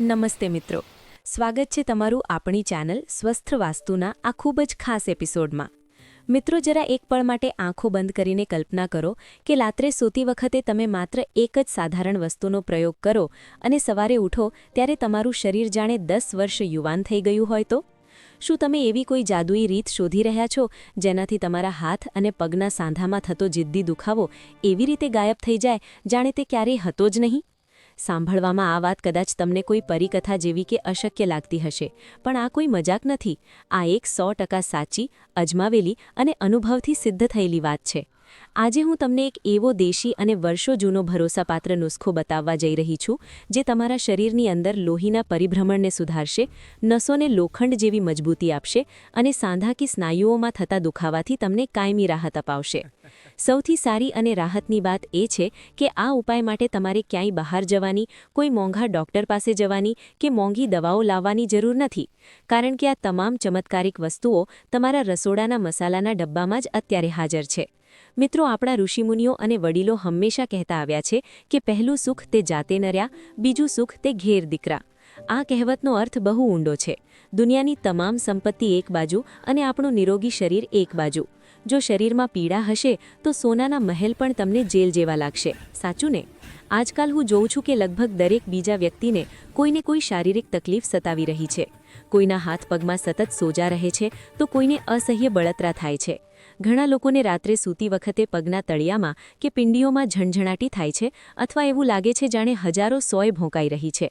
નમસ્તે મિત્રો. સ્વાગત છે તમારું આપણી ચેનલ સ્વસ્થ વાસ્તુના આ ખૂબ જ ખાસ એપિસોડમાં. મિત્રો, જરા એક પળ માટે આંખો બંધ કરીને કલ્પના કરો કે રાત્રે સૂતી વખતે તમે માત્ર એક જ સાધારણ વસ્તુનો પ્રયોગ કરો અને સવારે ઉઠો ત્યારે તમારું શરીર જાણે દસ વર્ષ યુવાન થઈ ગયું હોય તો? શું તમે એવી કોઈ જાદુઈ રીત શોધી રહ્યા છો જેનાથી તમારા હાથ અને પગના સાંધામાં થતો જિદ્દી દુખાવો એવી રીતે ગાયબ થઈ જાય જાણે તે ક્યારેય હતો જ નહીં? સાંભળવામાં આ વાત કદાચ તમને કોઈ પરિકથા જેવી કે અશક્ય લાગતી હશે, પણ આ કોઈ મજાક નથી. આ એક સો સાચી, અજમાવેલી અને અનુભવથી સિદ્ધ થયેલી વાત છે. આજે હું તમને એક એવો દેશી અને વર્ષો જૂનો ભરોસાપાત્ર નુસ્ખો બતાવવા જઈ રહી છું, જે તમારા શરીરની અંદર લોહીના પરિભ્રમણને સુધારશે, નસોને લોખંડ જેવી મજબૂતી આપશે અને સાંધા કે સ્નાયુઓમાં થતા દુખાવાથી તમને કાયમી રાહત અપાવશે. સૌથી સારી અને રાહતની વાત એ છે કે આ ઉપાય માટે તમારે ક્યાંય બહાર જવાની, કોઈ મોંઘા ડોક્ટર પાસે જવાની કે મોંઘી દવાઓ લાવવાની જરૂર નથી, કારણ કે આ તમામ ચમત્કારિક વસ્તુઓ તમારા રસોડાના મસાલાના ડબ્બામાં જ અત્યારે હાજર છે. મિત્રો, આપણા ઋષિમુનિઓ અને વડીલો હંમેશા કહેતા આવ્યા છે કે પહેલું સુખ તે જાતે નર્યા, બીજું સુખ તે ઘેર દીકરા. આ કહેવતનો અર્થ બહુ ઊંડો છે. દુનિયાની તમામ સંપત્તિ એક બાજુ અને આપણું નિરોગી શરીર એક બાજુ. જો શરીરમાં પીડા હશે, તો સોનાના મહેલ પણ તમને જેલ જેવા લાગશે. સાચું ને? આજકાલ હું જોઉં છું કે લગભગ દરેક બીજા વ્યક્તિને કોઈને કોઈ શારીરિક તકલીફ સતાવી રહી છે. કોઈના હાથ પગમાં સતત સોજા રહે છે, તો કોઈને અસહ્ય બળતરા થાય છે. ઘણા લોકોને રાત્રે સૂતી વખતે પગના તળિયામાં કે પિંડીઓમાં ઝણઝણાટી થાય છે અથવા એવું લાગે છે જાણે હજારો સોય ભોંકાઈ રહી છે.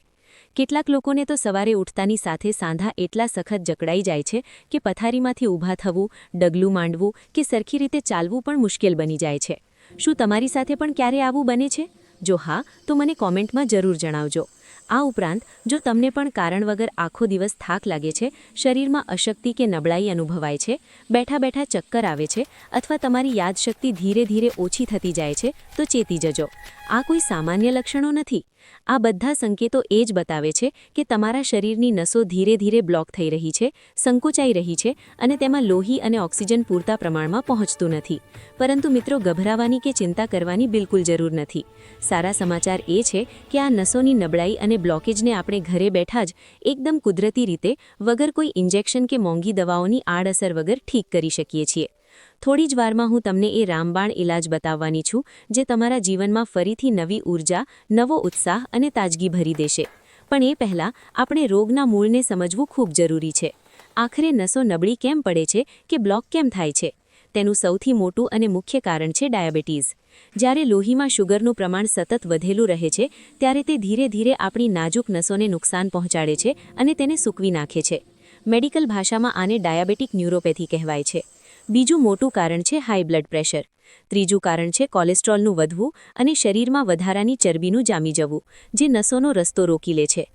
કેટલાક લોકોને તો સવારે ઉઠતાની સાથે સાંધા એટલા સખત જકડાઈ જાય છે કે પથારીમાંથી ઊભા થવું, ડગલું માંડવું કે સરખી રીતે ચાલવું પણ મુશ્કેલ બની જાય છે. શું તમારી સાથે પણ ક્યારે આવું બને છે? જો હા, તો મને કોમેન્ટમાં જરૂર જણાવજો. આ ઉપરાંત, જો તમને પણ કારણ વગર આખો દિવસ થાક લાગે છે, શરીરમાં અશક્તિ કે નબળાઈ અનુભવાય છે, બેઠા બેઠા ચક્કર આવે છે, અથવા તમારી યાદશક્તિ ધીરે ધીરે ઓછી થતી જાય છે, તો ચેતી જજો. આ કોઈ સામાન્ય લક્ષણો નથી. આ બધા સંકેતો એ જ બતાવે છે કે તમારા શરીરની નસો ધીરે ધીરે બ્લોક થઈ રહી છે, સંકોચાઈ રહી છે અને તેમાં લોહી અને ઓક્સિજન પૂરતા પ્રમાણમાં પહોંચતું નથી. પરંતુ મિત્રો, ગભરાવાની કે ચિંતા કરવાની બિલકુલ જરૂર નથી. સારા સમાચાર એ છે કે આ નસોની નબળાઈ અને બ્લોકેજને આપણે ઘરે બેઠા જ એકદમ કુદરતી રીતે વગર કોઈ ઇન્જેક્શન કે મોંઘી દવાઓની આડઅસર વગર ઠીક કરી શકીએ છીએ. થોડી જ વારમાં હું તમને એ રામબાણ ઇલાજ બતાવવાની છું, જે તમારા જીવનમાં ફરીથી નવી ઊર્જા નવો ઉત્સાહ અને તાજગી ભરી દેશે. પણ એ પહેલાં આપણે રોગના મૂળને સમજવું ખૂબ જરૂરી છે. આખરે નસો નબળી કેમ પડે છે કે બ્લોક કેમ થાય છે? તેનું સૌથી મોટું અને મુખ્ય કારણ છે ડાયાબિટીઝ જ્યારે લોહીમાં શુગરનું પ્રમાણ સતત વધેલું રહે છે, ત્યારે તે ધીરે ધીરે આપણી નાજુક નસોને નુકસાન પહોંચાડે છે અને તેને સૂકવી નાખે છે. મેડિકલ ભાષામાં આને ડાયાબિટીક ન્યુરોપેથી કહેવાય છે. બીજું મોટું કારણ છે હાઈ બ્લડ પ્રેશર. ત્રીજું કારણ છે કોલેસ્ટ્રોલનું વધવું અને શરીરમાં વધારાની ચરબીનું જામી જવું, જે નસોનો રસ્તો રોકી લે છે.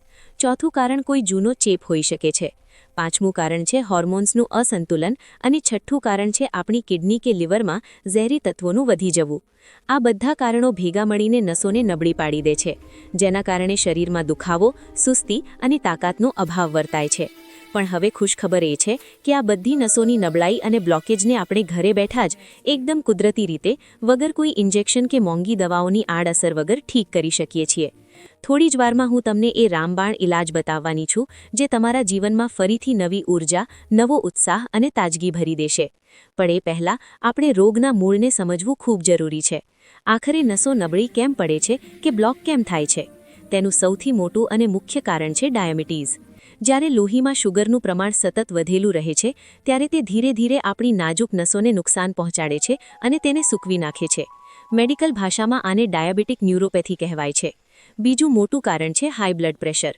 ચોથું કારણ કોઈ જૂનો ચેપ હોઈ શકે છે. પાંચમું કારણ છે હોર્મોન્સનું અસંતુલન અને છઠ્ઠું કારણ છે આપણી કિડની કે લીવરમાં ઝેરી તત્વોનું વધી જવું. આ બધા કારણો ભેગા મળીને નસોને નબળી પાડી દે છે, જેના કારણે શરીરમાં દુખાવો, સુસ્તી અને તાકાતનો અભાવ વર્તાય છે. પણ હવે ખુશખબર એ છે કે આ બધી નસોની નબળાઈ અને બ્લોકેજને આપણે ઘરે બેઠા જ એકદમ કુદરતી રીતે વગર કોઈ ઇન્જેક્શન કે મોંઘી દવાઓની આડઅસર વગર ઠીક કરી શકીએ છીએ. થોડી જ વારમાં હું તમને એ રામબાણ ઇલાજ બતાવવાની છું, જે તમારા જીવનમાં ફરીથી નવી ઊર્જા નવો ઉત્સાહ અને તાજગી ભરી દેશે. પણ એ પહેલાં આપણે રોગના મૂળને સમજવું ખૂબ જરૂરી છે. આખરે નસો નબળી કેમ પડે છે કે બ્લોક કેમ થાય છે? તેનું સૌથી મોટું અને મુખ્ય કારણ છે ડાયાબિટીઝ જ્યારે લોહીમાં શુગરનું પ્રમાણ સતત વધેલું રહે છે, ત્યારે તે ધીરે ધીરે આપણી નાજુક નસોને નુકસાન પહોંચાડે છે અને તેને સૂકવી નાખે છે. મેડિકલ ભાષામાં આને ડાયાબિટીક ન્યુરોપેથી કહેવાય છે. બીજું મોટું કારણ છે હાઈ બ્લડ પ્રેશર.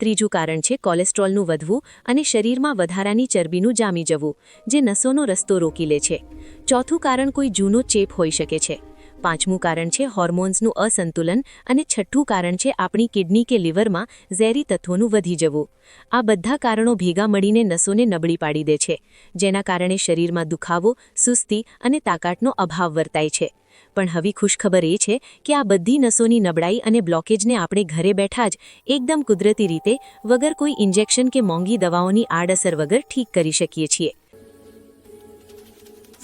ત્રીજું કારણ છે કોલેસ્ટ્રોલનું વધવું અને શરીરમાં વધારાની ચરબીનું જામી જવું, જે નસોનો રસ્તો રોકી લે છે. ચોથું કારણ કોઈ જૂનો ચેપ હોઈ શકે છે. પાંચમું કારણ છે હોર્મોન્સનું અસંતુલન અને છઠ્ઠું કારણ છે આપણી કિડની કે લીવરમાં ઝેરી તત્વોનું વધી જવું. આ બધા કારણો ભેગા મળીને નસોને નબળી પાડી દે છે, જેના કારણે શરીરમાં દુખાવો, સુસ્તી અને તાકાતનો અભાવ વર્તાય છે. પણ હવે ખુશખબર એ છે કે આ બધી નસોની નબળાઈ અને બ્લોકેજને આપણે ઘરે બેઠા જ એકદમ કુદરતી રીતે વગર કોઈ ઇન્જેક્શન કે મોંઘી દવાઓની આડઅસર વગર ઠીક કરી શકીએ છીએ.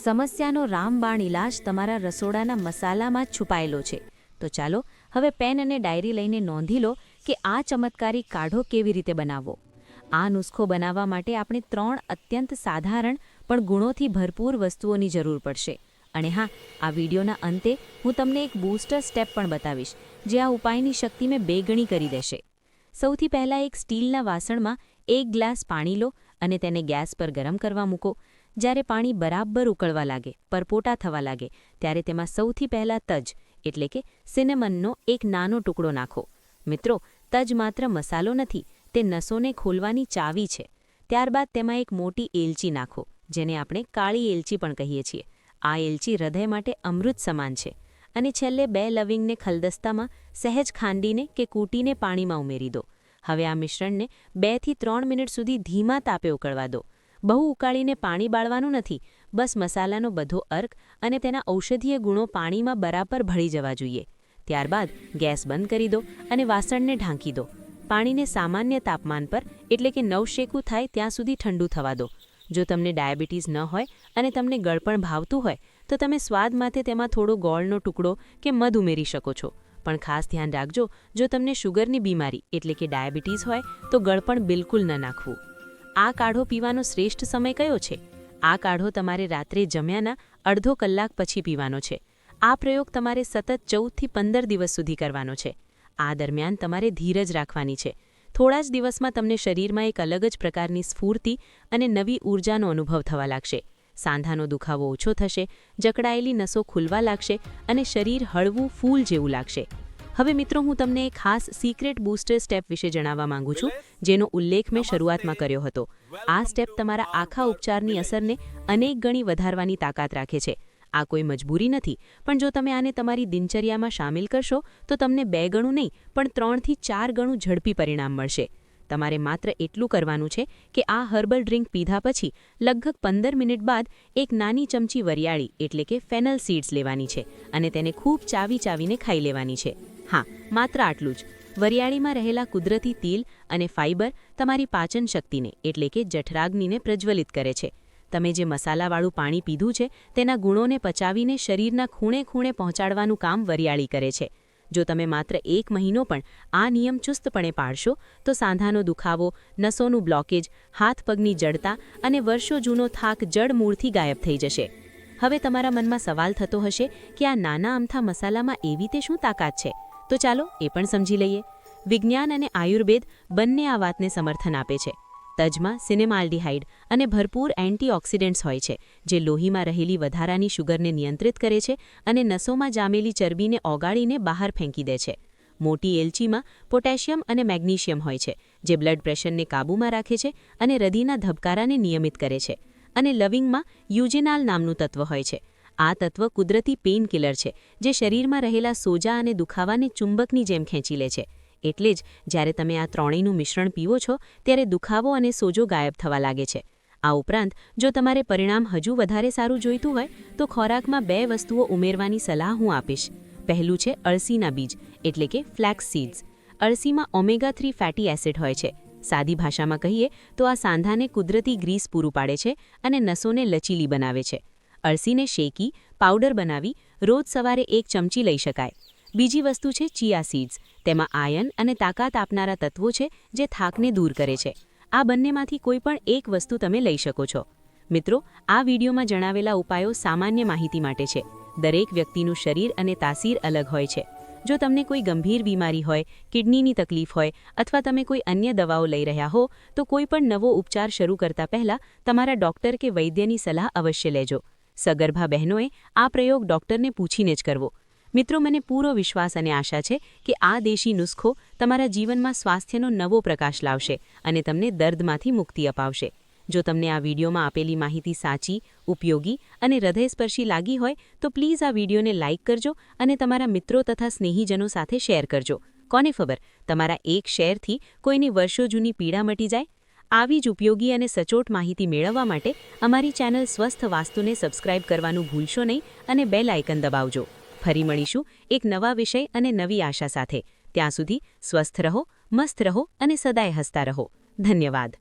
સમસ્યાનો રામબાણ ઇલાજ તમારા રસોડાના મસાલામાં છુપાયેલો છે. તો ચાલો, હવે પેન અને ડાયરી લઈને નોંધી લો કે આ ચમત્કારી કાઢો કેવી રીતે બનાવવો. આ નુસ્ખો બનાવવા માટે આપણે ત્રણ અત્યંત સાધારણ પણ ગુણોથી ભરપૂર વસ્તુઓની જરૂર પડશે. અને હા, આ વિડીયોના અંતે હું તમને એક બૂસ્ટર સ્ટેપ પણ બતાવીશ, જે આ ઉપાયની શક્તિ મેં બેગણી કરી દેશે. સૌથી પહેલાં એક સ્ટીલના વાસણમાં એક ગ્લાસ પાણી લો અને તેને ગેસ પર ગરમ કરવા મૂકો. જ્યારે પાણી બરાબર ઉકળવા લાગે, પરપોટા થવા લાગે, ત્યારે તેમાં સૌથી પહેલાં તજ, એટલે કે સિનેમનનો એક નાનો ટુકડો નાખો. મિત્રો, તજ માત્ર મસાલો નથી, તે નસોને ખોલવાની ચાવી છે. ત્યારબાદ તેમાં એક મોટી એલચી નાખો, જેને આપણે કાળી એલચી પણ કહીએ છીએ. આ એલચી હૃદય માટે અમૃત સમાન છે. અને છેલ્લે બે લવિંગને ખલદસ્તામાં સહેજ ખાંડીને કે કૂટીને પાણીમાં ઉમેરી દો. હવે આ મિશ્રણને બેથી ત્રણ મિનિટ સુધી ધીમા તાપે ઉકળવા દો. બહુ ઉકાળીને પાણી બાળવાનું નથી. બસ મસાલાનો બધો અર્ક અને તેના ઔષધીય ગુણો પાણીમાં બરાબર ભળી જવા જોઈએ. ત્યારબાદ ગેસ બંધ કરી દો અને વાસણને ઢાંકી દો. પાણીને સામાન્ય તાપમાન પર, એટલે કે નવશેકું થાય ત્યાં સુધી ઠંડુ થવા દો. જો તમને ડાયાબિટીસ ન હોય અને તમને ગળપણ ભાવતું હોય, તો તમે સ્વાદ માટે તેમાં થોડો ગોળનો ટુકડો કે મધ ઉમેરી શકો છો. પણ ખાસ ધ્યાન રાખજો, જો તમને શુગરની બીમારી, એટલે કે ડાયાબિટીસ હોય, તો ગળપણ બિલકુલ ન નાખવું. આ કાઢો પીવાનો શ્રેષ્ઠ સમય કયો છે? આ કાઢો તમારે રાત્રે જમ્યાના અડધો કલાક પછી પીવાનો છે. આ પ્રયોગ તમારે સતત ચૌદથી પંદર દિવસ સુધી કરવાનો છે. આ દરમિયાન તમારે ધીરજ રાખવાની છે. થોડા જ દિવસમાં તમને શરીરમાં એક અલગ જ પ્રકારની સ્ફૂર્તિ અને નવી ઊર્જાનો અનુભવ થવા લાગશે. સાંધાનો દુખાવો ઓછો થશે, જકડાયેલી નસો ખુલવા લાગશે અને શરીર હળવું ફૂલ જેવું લાગશે. હવે મિત્રો, હું તમને ખાસ સિક્રેટ બૂસ્ટર સ્ટેપ વિશે જણાવવા માંગુ છું, જેનો ઉલ્લેખ મેં શરૂઆતમાં કર્યો હતો. આ સ્ટેપ તમારા આખા ઉપચારની અસરને અનેક ગણી વધારવાની તાકાત રાખે છે. આ કોઈ મજબૂરી નથી, પણ જો તમે આને તમારી દિનચર્યામાં સામેલ કરશો, તો તમને બે ગણું નહીં, પણ ત્રણથી ચાર ગણું ઝડપી પરિણામ મળશે. તમારે માત્ર એટલું કરવાનું છે કે આ હર્બલ ડ્રિંક પીધા પછી લગભગ પંદર મિનિટ બાદ એક નાની ચમચી વરિયાળી, એટલે કે ફેનલ સીડ્સ લેવાની છે અને તેને ખૂબ ચાવી ચાવીને ખાઈ લેવાની છે. હા, માત્ર આટલું જ. વરિયાળીમાં રહેલા કુદરતી તિલ અને ફાઇબર તમારી પાચન શક્તિને, એટલે કે જઠરાગ્નિને પ્રજ્વલિત કરે છે. તમે જે મસાલાવાળું પાણી પીધું છે તેના ગુણોને પચાવીને શરીરના ખૂણે ખૂણે પહોંચાડવાનું કામ વરિયાળી કરે છે. જો તમે માત્ર એક મહિનો પણ આ નિયમ ચુસ્તપણે પાળશો, તો સાંધાનો દુખાવો, નસોનું બ્લોકેજ હાથ પગની જડતા અને વર્ષો જૂનો થાક જડમૂળથી ગાયબ થઈ જશે. હવે તમારા મનમાં સવાલ થતો હશે કે આ નાના અમથા મસાલામાં એવી તે શું તાકાત છે? તો ચાલો એ પણ સમજી લઈએ. વિજ્ઞાન અને આયુર્વેદ બંને આ વાતને સમર્થન આપે છે. તજમાં સિનેમાલ્ડિહાઇડ અને ભરપૂર એન્ટીઓક્સિડન્ટ્સ હોય છે, જે લોહીમાં રહેલી વધારાની શુગરને નિયંત્રિત કરે છે અને નસોમાં જામેલી ચરબીને ઓગાળીને બહાર ફેંકી દે છે. મોટી એલચીમાં પોટેશિયમ અને મેગ્નેશિયમ હોય છે, જે બ્લડ પ્રેશરને કાબૂમાં રાખે છે અને હૃદયના ધબકારાને નિયમિત કરે છે. અને લવિંગમાં યુજેનાલ નામનું તત્વ હોય છે. આ તત્વ કુદરતી પેઇન કિલર છે, જે શરીરમાં રહેલા સોજા અને દુખાવાને ચુંબકની જેમ ખેંચી લે છે. એટલે જ જ્યારે તમે આ ત્રણેયનું મિશ્રણ પીવો છો, ત્યારે દુખાવો અને સોજો ગાયબ થવા લાગે છે. આ ઉપરાંત, જો તમારે પરિણામ હજુ વધારે સારું જોઈતું હોય, તો ખોરાકમાં બે વસ્તુઓ ઉમેરવાની સલાહ હું આપીશ. પહેલું છે અળસીના બીજ, એટલે કે ફ્લેક્સ સીડ્સ. અળસીમાં ઓમેગા થ્રી ફેટી એસિડ હોય છે. સાદી ભાષામાં કહીએ, તો આ સાંધાને કુદરતી ગ્રીસ પૂરું પાડે છે અને નસોને લચીલી બનાવે છે. અળસીને શેકી, પાવડર બનાવી રોજ સવારે એક ચમચી લઈ શકાય. બીજી વસ્તુ છે ચિયા સીડ્સ. તેમાં આયન અને તાકાત આપનારા તત્વો છે જે થાકને દૂર કરે છે. આ બંનેમાંથી કોઈ પણ એક વસ્તુ તમે લઈ શકો છો. મિત્રો, આ વિડીયોમાં જણાવેલા ઉપાયો સામાન્ય માહિતી માટે છે. દરેક વ્યક્તિનું શરીર અને તાસીર અલગ હોય છે. જો તમને કોઈ ગંભીર બીમારી હોય, કિડનીની તકલીફ હોય અથવા તમે કોઈ અન્ય દવાઓ લઈ રહ્યા હો, તો કોઈ પણ નવો ઉપચાર શરૂ કરતા પહેલા તમારા ડોક્ટર કે વૈદ્યની સલાહ અવશ્ય લેજો. સગર્ભા બહેનોએ આ પ્રયોગ ડોક્ટરને પૂછીને જ કરવો. મિત્રો, મને પૂરો વિશ્વાસ અને આશા છે કે આ દેશી નુસ્ખો તમારા જીવનમાં સ્વાસ્થ્યનો નવો પ્રકાશ લાવશે અને તમને દર્દમાંથી મુક્તિ અપાવશે. જો તમને આ વિડીયોમાં આપેલી માહિતી સાચી, ઉપયોગી અને હૃદયસ્પર્શી લાગી હોય, તો પ્લીઝ આ વિડીયોને લાઇક કરજો અને તમારા મિત્રો તથા સ્નેહીજનો સાથે શેર કરજો. કોને ખબર, તમારા એક શેરથી કોઈની વર્ષો જૂની પીડા મટી જાય? આવી જ ઉપયોગી અને સચોટ માહિતી મેળવવા માટે અમારી ચેનલ સ્વસ્થ વાસ્તુને સબસ્ક્રાઇબ કરવાનું ભૂલશો નહીં અને બેલ આઇકન દબાવજો. ફરી મળીશું એક નવા વિષય અને નવી આશા સાથે. ત્યાં સુધી સ્વસ્થ રહો, મસ્ત રહો અને સદાય હસતા રહો. ધન્યવાદ.